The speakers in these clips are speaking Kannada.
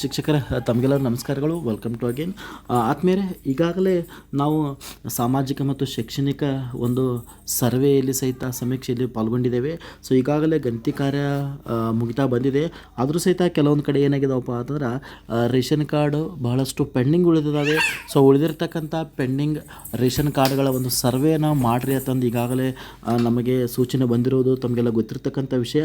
ಶಿಕ್ಷಕರ ತಮಗೆಲ್ಲ ನಮಸ್ಕಾರಗಳು. ವೆಲ್ಕಮ್ ಟು ಅಗೇನ್ ಆದ್ಮೇಲೆ ಈಗಾಗಲೇ ನಾವು ಸಾಮಾಜಿಕ ಮತ್ತು ಶೈಕ್ಷಣಿಕ ಒಂದು ಸರ್ವೆಯಲ್ಲಿ ಸಹಿತ ಸಮೀಕ್ಷೆಯಲ್ಲಿ ಪಾಲ್ಗೊಂಡಿದ್ದೇವೆ. ಸೊ ಈಗಾಗಲೇ ಗಣತಿ ಕಾರ್ಯ ಮುಗಿತಾ ಬಂದಿದೆ. ಆದರೂ ಸಹಿತ ಕೆಲವೊಂದು ಕಡೆ ಏನಾಗಿದಾವಪ್ಪ ಅಂತಂದ್ರೆ ರೇಷನ್ ಕಾರ್ಡು ಬಹಳಷ್ಟು ಪೆಂಡಿಂಗ್ ಉಳಿದಿದ್ದಾವೆ ಸೊ ಉಳಿದಿರ್ತಕ್ಕಂಥ ಪೆಂಡಿಂಗ್ ರೇಷನ್ ಕಾರ್ಡ್ಗಳ ಒಂದು ಸರ್ವೇನ ಮಾಡಿರಿ ಅಂತಂದು ಈಗಾಗಲೇ ನಮಗೆ ಸೂಚನೆ ಬಂದಿರೋದು, ತಮಗೆಲ್ಲ ಗೊತ್ತಿರ್ತಕ್ಕಂಥ ವಿಷಯ.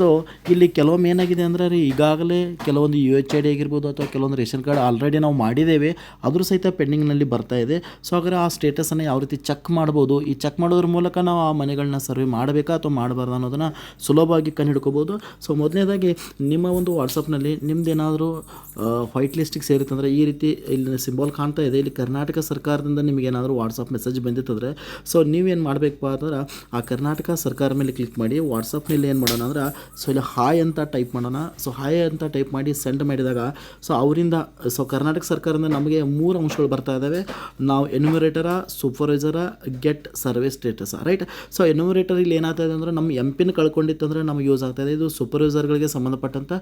ಸೊ ಇಲ್ಲಿ ಕೆಲವೊಮ್ಮೆ ಏನಾಗಿದೆ ಅಂದರೆ ಈಗಾಗಲೇ ಕೆಲವೊಂದು ಯು ಎಚ್ ಐ ಡಿ ಆಗಿರ್ಬೋದು ಅಥವಾ ಕೆಲವೊಂದು ರೇಷನ್ ಕಾರ್ಡ್ ಆಲ್ರೆಡಿ ನಾವು ಮಾಡಿದ್ದೇವೆ, ಆದರೂ ಸಹಿತ ಪೆಂಡಿಂಗ್ನಲ್ಲಿ ಬರ್ತಾ ಇದೆ. ಸೊ ಹಾಗಾದ್ರೆ ಆ ಸ್ಟೇಟಸನ್ನು ಯಾವ ರೀತಿ ಚೆಕ್ ಮಾಡ್ಬೋದು? ಈ ಚೆಕ್ ಮಾಡೋದ್ರ ಮೂಲಕ ನಾವು ಆ ಮನೆಗಳನ್ನ ಸರ್ವೆ ಮಾಡಬೇಕಾ ಅಥವಾ ಮಾಡಬಾರ್ದು ಅನ್ನೋದನ್ನು ಸುಲಭವಾಗಿ ಕಂಡುಹಿಡ್ಕೋಬೋದು. ಸೊ ಮೊದಲನೇದಾಗಿ ನಿಮ್ಮ ಒಂದು ವಾಟ್ಸಪ್ನಲ್ಲಿ ನಿಮ್ಮದೇನಾದರೂ ವೈಟ್ ಲಿಸ್ಟಿಗೆ ಸೇರಿತ್ತಂದರೆ ಈ ರೀತಿ ಇಲ್ಲಿ ಸಿಂಬಾಲ್ ಕಾಣ್ತಾ ಇದೆ. ಇಲ್ಲಿ ಕರ್ನಾಟಕ ಸರ್ಕಾರದಿಂದ ನಿಮಗೆ ಏನಾದರೂ ವಾಟ್ಸಪ್ ಮೆಸೇಜ್ ಬಂದಿತ್ತಂದರೆ ಸೊ ನೀವೇನು ಮಾಡಬೇಕಪ್ಪ ಅಂತಂದ್ರೆ ಆ ಕರ್ನಾಟಕ ಸರ್ಕಾರ ಮೇಲೆ ಕ್ಲಿಕ್ ಮಾಡಿ ವಾಟ್ಸಪ್ನಲ್ಲಿ ಏನು ಮಾಡೋಣ ಅಂದ್ರೆ ಸೊ ಇಲ್ಲಿ ಹಾಯ್ ಅಂತ ಟೈಪ್ ಮಾಡೋಣ. ಸೊ ಹಾಯ್ ಅಂತ ಟೈಪ್ ಮಾಡಿ ಸೆಂಡ್ ಮಾಡಿದಾಗ ಸೊ ಅವರಿಂದ ಸೊ ಕರ್ನಾಟಕ ಸರ್ಕಾರದಿಂದ ನಮಗೆ ಮೂರು ಅಂಶಗಳು ಬರ್ತಾ ಇದ್ದಾವೆ. ನಾವು enumerator supervisor get survey status right so enumerator ಇಲ್ಲಿ ಏನಾಗ್ತಾ ಇದೆ ಅಂದರೆ ನಮ್ಮ ಎಂ ಪಿನ್ ಕಳ್ಕೊಂಡಿತ್ತಂದರೆ ನಮಗೆ ಯೂಸ್ ಆಗ್ತಾ ಇದೆ. ಇದು ಸೂಪರ್ವೈಸರ್ಗಳಿಗೆ ಸಂಬಂಧಪಟ್ಟಂಥ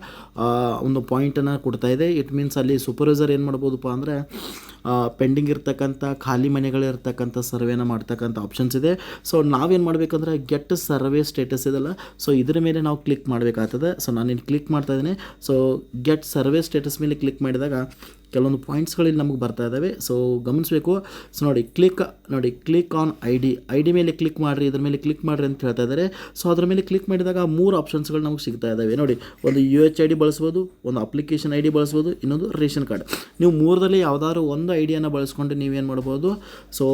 ಒಂದು ಪಾಯಿಂಟನ್ನು ಕೊಡ್ತಾ ಇದೆ. ಇಟ್ ಮೀನ್ಸ್ ಅಲ್ಲಿ ಸೂಪರ್ವೈಸರ್ ಏನು ಮಾಡ್ಬೋದಪ್ಪ ಅಂದರೆ ಪೆಂಡಿಂಗ್ ಇರ್ತಕ್ಕಂಥ, ಖಾಲಿ ಮನೆಗಳಿರ್ತಕ್ಕಂಥ ಸರ್ವೇನ ಮಾಡ್ತಕ್ಕಂಥ ಆಪ್ಷನ್ಸ್ ಇದೆ. ಸೊ ನಾವೇನು ಮಾಡಬೇಕಂದ್ರೆ ಗೆಟ್ ಸರ್ವೆ ಸ್ಟೇಟಸ್ ಇದೆಲ್ಲ. ಸೊ ಇದರ ಮೇಲೆ ನಾವು ಕ್ಲಿಕ್ ಮಾಡಬೇಕಾಗ್ತದೆ. ಸೊ ನಾನು ಇಲ್ಲಿ ಕ್ಲಿಕ್ ಮಾಡ್ತಾ ಇದ್ದೀನಿ. ಸೊ ಗೆಟ್ ಸರ್ವೆ ಸ್ಟೇಟಸ್ ಮೇಲೆ ಕ್ಲಿಕ್ ಮಾಡಿದಾಗ ಕೆಲವೊಂದು ಪಾಯಿಂಟ್ಸ್ಗಳಲ್ಲಿ ನಮಗೆ ಬರ್ತಾ ಇದ್ದಾವೆ ಸೊ ಗಮನಿಸಬೇಕು. ಸೊ ನೋಡಿ ಕ್ಲಿಕ್ ನೋಡಿ click on I D I D ಮೇಲೆ ಕ್ಲಿಕ್ ಮಾಡಿರಿ, ಇದ್ರ ಮೇಲೆ ಕ್ಲಿಕ್ ಮಾಡಿರಿ ಅಂತ ಹೇಳ್ತಾ ಇದ್ದಾರೆ ಸೊ ಅದ್ರ ಮೇಲೆ ಕ್ಲಿಕ್ ಮಾಡಿದಾಗ ಮೂರು ಆಪ್ಷನ್ಸ್ಗಳು ನಮಗೆ ಸಿಗ್ತಾ ಇದ್ದಾವೆ ನೋಡಿ, ಒಂದು ಯು ಎಚ್ ಐ ಡಿ ಬಳಸ್ಬೋದು, ಒಂದು ಅಪ್ಲಿಕೇಶನ್ ಐ ಡಿ ಬಳಸ್ಬೋದು, ಇನ್ನೊಂದು ರೇಷನ್ ಕಾರ್ಡ್. ನೀವು ಮೂರರಲ್ಲಿ ಯಾವುದಾದ್ರು ಒಂದು ಐ ಡಿಯನ್ನು ಬಳಸ್ಕೊಂಡು ನೀವೇನು ಮಾಡ್ಬೋದು? ಸೊ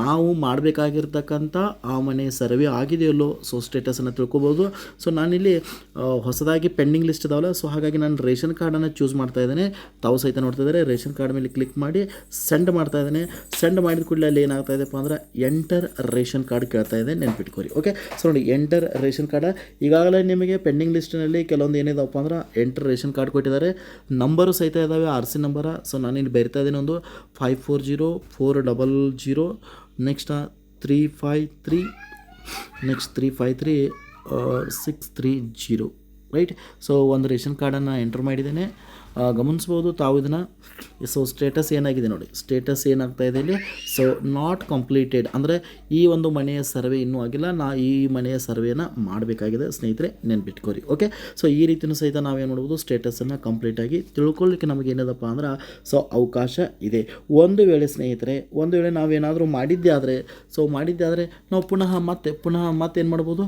ನಾವು ಮಾಡಬೇಕಾಗಿರ್ತಕ್ಕಂಥ ಆ ಮನೆ ಸರ್ವೆ ಆಗಿದೆಯಲ್ಲೋ ಸೊ ಸ್ಟೇಟಸನ್ನು ತಿಳ್ಕೊಬೋದು. ಸೊ ನಾನಿಲ್ಲಿ ಹೊಸದಾಗಿ ಪೆಂಡಿಂಗ್ ಲಿಸ್ಟ್ ಇದಾವಲ್ಲ ಸೊ ಹಾಗಾಗಿ ನಾನು ರೇಷನ್ ಕಾರ್ಡನ್ನು ಚೂಸ್ ಮಾಡ್ತಾ ಇದ್ದೇನೆ. ತಾವು ಸಹಿತ ನೋಡ್ತಾ ರೇಷನ್ ಕಾರ್ಡ್ ಮೇಲೆ ಕ್ಲಿಕ್ ಮಾಡಿ ಸೆಂಡ್ ಮಾಡ್ತಾ ಇದ್ದೇನೆ. ಸೆಂಡ್ ಮಾಡಿದ ಕೂಡಲೇ ಅಲ್ಲಿ ಏನಾಗ್ತಾ ಇದೆಪ್ಪ ಅಂದ್ರೆ ಎಂಟರ್ ರೇಷನ್ ಕಾರ್ಡ್ ಕೇಳ್ತಾ ಇದೆ. ನೆನ್ಪಿಟ್ಕೋರಿ. ಓಕೆ ಸೊ ನೋಡಿ ಎಂಟರ್ ರೇಷನ್ ಕಾರ್ಡ್. ಈಗಾಗಲೇ ನಿಮಗೆ ಪೆಂಡಿಂಗ್ ಲಿಸ್ಟಿನಲ್ಲಿ ಕೆಲವೊಂದು ಏನಿದಾವಪ್ಪ ಅಂದ್ರೆ ಎಂಟರ್ ರೇಷನ್ ಕಾರ್ಡ್ ಕೊಟ್ಟಿದ್ದಾರೆ. ನಂಬರು ಸಹಿತ ಇದ್ದಾವೆ ಆರ್ ಸಿ ನಂಬರ ಸೊ ನಾನು ಇಲ್ಲಿ ಬರಿತಾ ಇದ್ದೀನಿ ಒಂದು five four zero four double zero next three five three next three five three six three zero right so ಒಂದು ರೇಷನ್ ಕಾರ್ಡನ್ನು ಎಂಟ್ರ್ ಮಾಡಿದ್ದೇನೆ. ಗಮನಿಸ್ಬೋದು ತಾವು ಇದನ್ನು ಸೊ ಸ್ಟೇಟಸ್ ಏನಾಗಿದೆ ನೋಡಿ. ಸ್ಟೇಟಸ್ ಏನಾಗ್ತಾ ಇದೆ ಇಲ್ಲಿ? ಸೊ ನಾಟ್ ಕಂಪ್ಲೀಟೆಡ್ ಅಂದರೆ, ಈ ಒಂದು ಮನೆಯ ಸರ್ವೆ ಇನ್ನೂ ಆಗಿಲ್ಲ. ನಾ ಈ ಮನೆಯ ಸರ್ವೆನ ಮಾಡಬೇಕಾಗಿದೆ. ಸ್ನೇಹಿತರೆ, ನೆನ್ಪಿಟ್ಕೋರಿ ಓಕೆ ಸೊ ಈ ರೀತಿಯೂ ಸಹಿತ ನಾವೇನು ಮಾಡ್ಬೋದು? ಸ್ಟೇಟಸನ್ನು ಕಂಪ್ಲೀಟಾಗಿ ತಿಳ್ಕೊಳ್ಳಿಕ್ಕೆ ನಮಗೆ ಏನದಪ್ಪ ಅಂದ್ರೆ ಸೊ ಅವಕಾಶ ಇದೆ. ಒಂದು ವೇಳೆ, ಸ್ನೇಹಿತರೆ, ಒಂದು ವೇಳೆ ನಾವೇನಾದರೂ ಮಾಡಿದ್ದೆ ಆದರೆ ಸೊ ಮಾಡಿದ್ದೆ ಆದರೆ, ನಾವು ಪುನಃ ಮತ್ತೆ ಪುನಃ ಮತ್ತೆ ಏನು ಮಾಡ್ಬೋದು?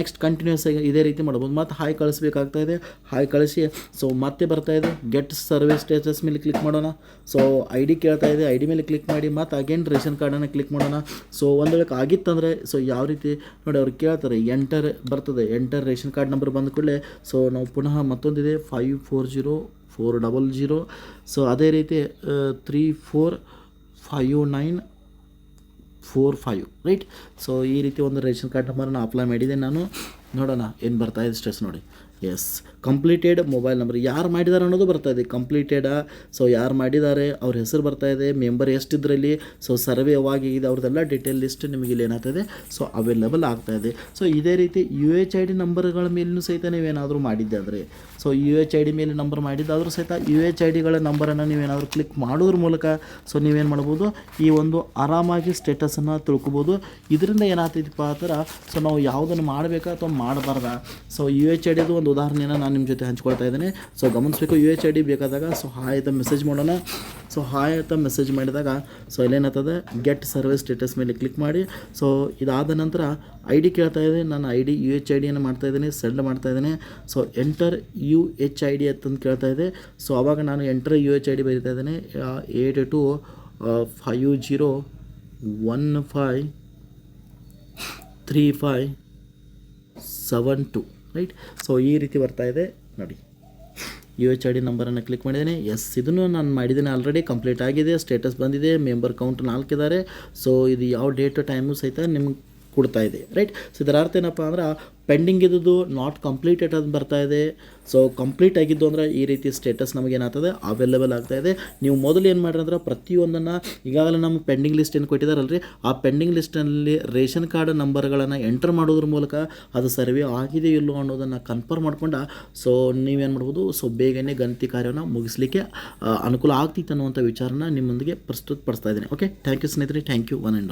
ನೆಕ್ಸ್ಟ್ ಕಂಟಿನ್ಯೂಸ್ ಆಗಿ ಇದೇ ರೀತಿ ಮಾಡ್ಬೋದು. ಮತ್ತೆ ಹಾಯ್ ಕಳಿಸ್ಬೇಕಾಗ್ತಾ ಇದೆ. ಹಾಯ್ ಕಳಿಸಿ ಸೊ ಮತ್ತೆ ಬರ್ತಾ ಇದೆ. ಗೆಟ್ ಸರ್ವಿಸ್ ಸ್ಟೇಟಸ್ ಮೇಲೆ ಕ್ಲಿಕ್ ಮಾಡೋಣ. ಸೊ ಐ ಡಿ ಕೇಳ್ತಾ ಇದೆ. ಐ ಡಿ ಮೇಲೆ ಕ್ಲಿಕ್ ಮಾಡಿ ಮತ್ತೆ ಅಗೇನ್ ರೇಷನ್ ಕಾರ್ಡನ್ನು ಕ್ಲಿಕ್ ಮಾಡೋಣ. ಸೊ ಒಂದು ವೇಳೆ ಆಗಿತ್ತಂದರೆ ಸೊ ಯಾವ ರೀತಿ ನೋಡಿ ಅವ್ರು ಕೇಳ್ತಾರೆ ಎಂಟರ್ ಬರ್ತದೆ. ಎಂಟರ್ ರೇಷನ್ ಕಾರ್ಡ್ ನಂಬರ್ ಬಂದ ಕೂಡಲೇ ಸೊ ನಾವು ಪುನಃ ಮತ್ತೊಂದಿದೆ five four zero four double zero so ಅದೇ ರೀತಿ three four five nine four five right so ಈ ರೀತಿ ಒಂದು ರೇಷನ್ ಕಾರ್ಡ್ ನಂಬರನ್ನು ಅಪ್ಲೈ ಮಾಡಿದೆ ನಾನು. ನೋಡೋಣ, ಏನು ಬರ್ತಾ ಇದೆ ಸ್ಟ್ರೆಸ್ ನೋಡಿ. ಎಸ್ ಕಂಪ್ಲೀಟೆಡ್ ಮೊಬೈಲ್ ನಂಬರ್ ಯಾರು ಮಾಡಿದ್ದಾರೆ ಅನ್ನೋದು ಬರ್ತಾ ಇದೆ. ಕಂಪ್ಲೀಟೆಡಾ ಸೊ ಯಾರು ಮಾಡಿದ್ದಾರೆ ಅವ್ರ ಹೆಸರು ಬರ್ತಾ ಇದೆ. ಮೆಂಬರ್ ಎಷ್ಟಿದ್ರಲ್ಲಿ? ಸೊ ಸರ್ವೆ ಯಾವಾಗಿದೆ ಅವ್ರದ್ದೆಲ್ಲ ಡಿಟೇಲ್ ಲಿಸ್ಟ್ ನಿಮಗೆ ಇಲ್ಲಿ ಏನಾಗ್ತದೆ. ಸೊ ಅವೈಲೇಬಲ್ ಆಗ್ತಾ ಇದೆ. ಸೊ ಇದೇ ರೀತಿ ಯು ಎಚ್ ಐ ಡಿ ನಂಬರ್ಗಳ ಮೇಲೂ ಸಹಿತ ನೀವೇನಾದರೂ ಮಾಡಿದ್ದೆ ಅಂದರೆ so U H I D ಮೇಲೆ ನಂಬರ್ ಮಾಡಿದ್ದಾದರೂ ಸಹಿತ ಯು ಎಚ್ ಐ ಡಿಗಳ ನಂಬರನ್ನು ನೀವೇನಾದರೂ ಕ್ಲಿಕ್ ಮಾಡೋದ್ರ ಮೂಲಕ ಸೊ ನೀವೇನು ಮಾಡ್ಬೋದು? ಈ ಒಂದು ಆರಾಮಾಗಿ ಸ್ಟೇಟಸನ್ನು ತಿಳ್ಕೊಬೋದು. ಇದರಿಂದ ಏನಾಗ್ತೈತಿಪ್ಪ ಆ ಥರ ಸೊ ನಾವು ಯಾವುದನ್ನು ಮಾಡಬೇಕಾ ಅಥವಾ ಮಾಡಬಾರ್ದಾ. ಸೊ ಯು ಎಚ್ ಐ ಡಿದು ಒಂದು ಉದಾಹರಣೆಯನ್ನು ನಾನು ನಿಮ್ಮ ಜೊತೆ ಹಂಚ್ಕೊಳ್ತಾ ಇದ್ದೀನಿ. ಸೊ ಗಮನಿಸಬೇಕು ಯು ಎಚ್ ಐ ಡಿ ಬೇಕಾದಾಗ ಸೊ ಹಾಯ್ ಅಂತ ಮೆಸೇಜ್ ಮಾಡೋಣ. ಸೊ ಹಾಯ್ ಅಂತ ಮೆಸೇಜ್ ಮಾಡಿದಾಗ ಸೊ ಇಲ್ಲೇನಾಗ್ತದೆ? ಗೆಟ್ ಸರ್ವಿಸ್ ಸ್ಟೇಟಸ್ ಮೇಲೆ ಕ್ಲಿಕ್ ಮಾಡಿ. ಸೊ ಇದಾದ ನಂತರ ಐ ಡಿ ಕೇಳ್ತಾ ಇದೆ ನಾನು I D U H I ಡಿಯನ್ನು ಮಾಡ್ತಾ ಇದ್ದೀನಿ. ಸೆಂಡ್ ಮಾಡ್ತಾ ಇದ್ದೀನಿ. So enter U H I D ಅಂತಂದು ಕೇಳ್ತಾ ಇದೆ. ಸೊ ಆವಾಗ ನಾನು enter U H I D ಬರೀತಾ ಇದ್ದೀನಿ. Eight two five zero one five three five seven two right so ಈ ರೀತಿ ಬರ್ತಾ ಇದೆ. ನೋಡಿ. ಯು ಎಚ್ ಐ ಡಿ ನಂಬರನ್ನು ಕ್ಲಿಕ್ ಮಾಡಿದ್ದೇನೆ. ಎಸ್ ಇದನ್ನು ನಾನು ಮಾಡಿದ್ದೇನೆ ಆಲ್ರೆಡಿ ಕಂಪ್ಲೀಟ್ ಆಗಿದೆ. ಸ್ಟೇಟಸ್ ಬಂದಿದೆ. ಮೆಂಬರ್ ಕೌಂಟ್ ನಾಲ್ಕಿದ್ದಾರೆ. ಸೊ ಇದು ಯಾವ ಡೇಟ್ ಟೈಮು ಸಹಿತ ನಿಮ್ಗೆ ಕೊಡ್ತಾ ಇದೆ ರೈಟ್ ಸೊ ಇದರ ಅರ್ಥ ಏನಪ್ಪ ಅಂದ್ರೆ ಪೆಂಡಿಂಗ್ ಇದ್ದದ್ದು ನಾಟ್ ಕಂಪ್ಲೀಟೆಡ್ ಅಂತ ಬರ್ತಾ ಇದೆ. ಸೊ ಕಂಪ್ಲೀಟ್ ಆಗಿದ್ದು ಅಂದ್ರೆ ಈ ರೀತಿ ಸ್ಟೇಟಸ್ ನಮಗೆ ಏನಾಗ್ತದೆ? ಅವೈಲೇಬಲ್ ಆಗ್ತಾ ಇದೆ. ನೀವು ಮೊದಲು ಏನು ಮಾಡಿರಿ ಅಂದ್ರೆ ಪ್ರತಿಯೊಂದನ್ನು ಈಗಾಗಲೇ ನಮ್ಮ ಪೆಂಡಿಂಗ್ ಲಿಸ್ಟ್ ಏನು ಕೊಟ್ಟಿದ್ದಾರಲ್ರಿ ಆ ಪೆಂಡಿಂಗ್ ಲಿಸ್ಟಲ್ಲಿ ರೇಷನ್ ಕಾರ್ಡ್ ನಂಬರ್ಗಳನ್ನು ಎಂಟರ್ ಮಾಡೋದ್ರ ಮೂಲಕ ಅದು ಸರ್ವೆ ಆಗಿದೆ ಇಲ್ಲೋ ಅನ್ನೋದನ್ನು ಕನ್ಫರ್ಮ್ ಮಾಡ್ಕೊಂಡು ಸೊ ನೀವೇನು ಮಾಡ್ಬೋದು? ಸೊ ಬೇಗನೆ ಗಣತಿ ಕಾರ್ಯವನ್ನು ಮುಗಿಸ್ಲಿಕ್ಕೆ ಅನುಕೂಲ ಆಗ್ತಿತ್ತು ಅನ್ನುವಂಥ ವಿಚಾರನ ನಿಮ್ಮೊಂದಿಗೆ ಪ್ರಸ್ತುತಪಡಿಸ್ತಾ ಇದ್ದೀನಿ. ಓಕೆ ಥ್ಯಾಂಕ್ ಯು ಸ್ನೇಹಿತರೆ. Thank you one and all